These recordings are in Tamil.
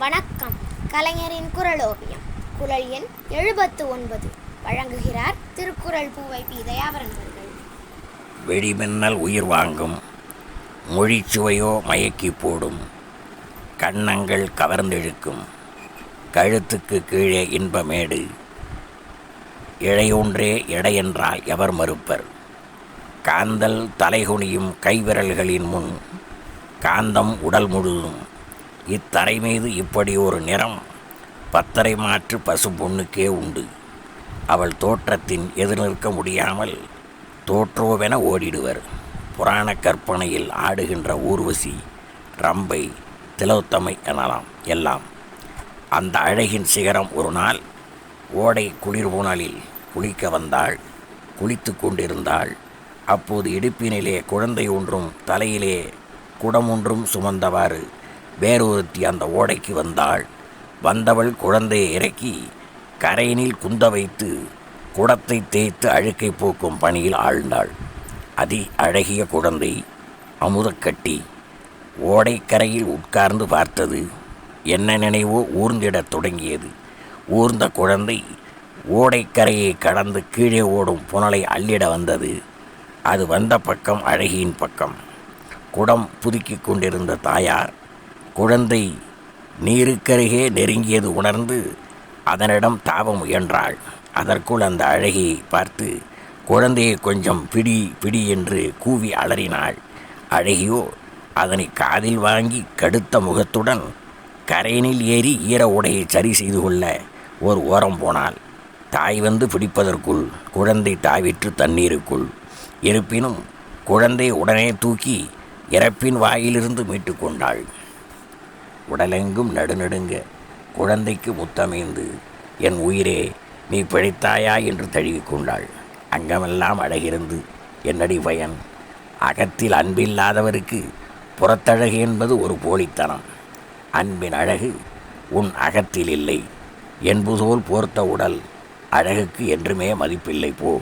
வணக்கம். கலைஞரின் குரலோவியம். குரல் எண் எழுபத்து ஒன்பது வழங்குகிறார் திருக்குறள் பூவை பி. தயாவரன் அவர்கள். வெடிமின்னல் உயிர் வாங்கும். மொழிச்சுவையோ மயக்கி போடும். கன்னங்கள் கவர்ந்தெழுக்கும். கழுத்துக்கு கீழே இன்பமேடு. இழையொன்றே எடையென்றால் எவர் மறுப்பர்? காந்தல் தலைகுனியும் கைவிரல்களின் முன். காந்தம் உடல் முழுதும். இத்தரை மீது இப்படி ஒரு நிறம் பத்தரை மாற்று பசு பொண்ணுக்கே உண்டு. அவள் தோற்றத்தின் எதிர்நிற்க முடியாமல் தோற்றோவென ஓடிடுவர். புராண கற்பனையில் ஆடுகின்ற ஊர்வசி ரம்பை திலோத்தமை எனலாம் எல்லாம். அந்த அழகின் சிகரம் ஒரு நாள் ஓடை குளிர்புணலில் குளிக்க வந்தாள் குளித்து கொண்டிருந்தாள். அப்போது இடுப்பினிலே குழந்தை ஒன்றும் தலையிலே குடமொன்றும் சுமந்தவாறு வேறொருத்தி அந்த ஓடைக்கு வந்தாள். வந்தவள் குழந்தையை இறக்கி கரையினில் குந்த வைத்து குடத்தை தேய்த்து அழுக்கை போக்கும் பணியில் ஆழ்ந்தாள். அதி அழகிய குழந்தை அமுதக்கட்டி ஓடைக்கரையில் உட்கார்ந்து பார்த்தது என்ன நினைவோ ஊர்ந்திடத் தொடங்கியது. ஊர்ந்த குழந்தை ஓடைக்கரையை கடந்து கீழே ஓடும் புனலை அள்ளிட வந்தது. அது வந்த பக்கம் அழகியின் பக்கம். குடம் புதுக்கிக் கொண்டிருந்த தாயார் குழந்தை நீருக்கருகே நெருங்கியது உணர்ந்து அதனிடம் தாவ முயன்றாள். அதற்குள் அந்த அழகியை பார்த்து குழந்தையை கொஞ்சம் பிடி பிடி என்று கூவி அலறினாள். அழகியோ அதனை காதில் வாங்கி கடுத்த முகத்துடன் கரையினில் ஏறி ஈர உடையை சரி செய்து கொள்ள ஒரு ஓரம் போனாள். தாய் வந்து பிடிப்பதற்குள் குழந்தை தாவிற்று தண்ணீருக்குள். இருப்பினும் குழந்தை உடனே தூக்கி இறப்பின் வாயிலிருந்து மீட்டு கொண்டாள். உடலெங்கும் நடுநடுங்க. குழந்தைக்கு முத்தமைந்து என் உயிரே நீ பிழைத்தாயா? என்று தழுவிக் கொண்டாள். அங்கமெல்லாம் அழகிருந்து என்னடி பயன்? அகத்தில் அன்பில்லாதவருக்கு புறத்தழகு என்பது ஒரு போலித்தனம். அன்பின் அழகு உன் அகத்தில் இல்லை. என்புதோல் போர்த்த உடல் அழகுக்கு என்றுமே மதிப்பில்லை போ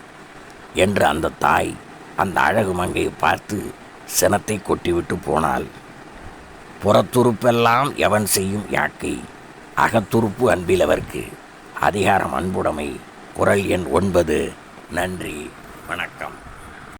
என்று அந்த தாய் அந்த அழகு மங்கையை பார்த்து சினத்தை கொட்டிவிட்டு போனாள். புறத்துறுப்பெல்லாம் எவன் செய்யும் யாக்கை? அகத்துறுப்பு அன்பிலவர்க்கு. அதிகாரம் அன்புடைமை. குரல் எண் ஒன்பது. நன்றி. வணக்கம்.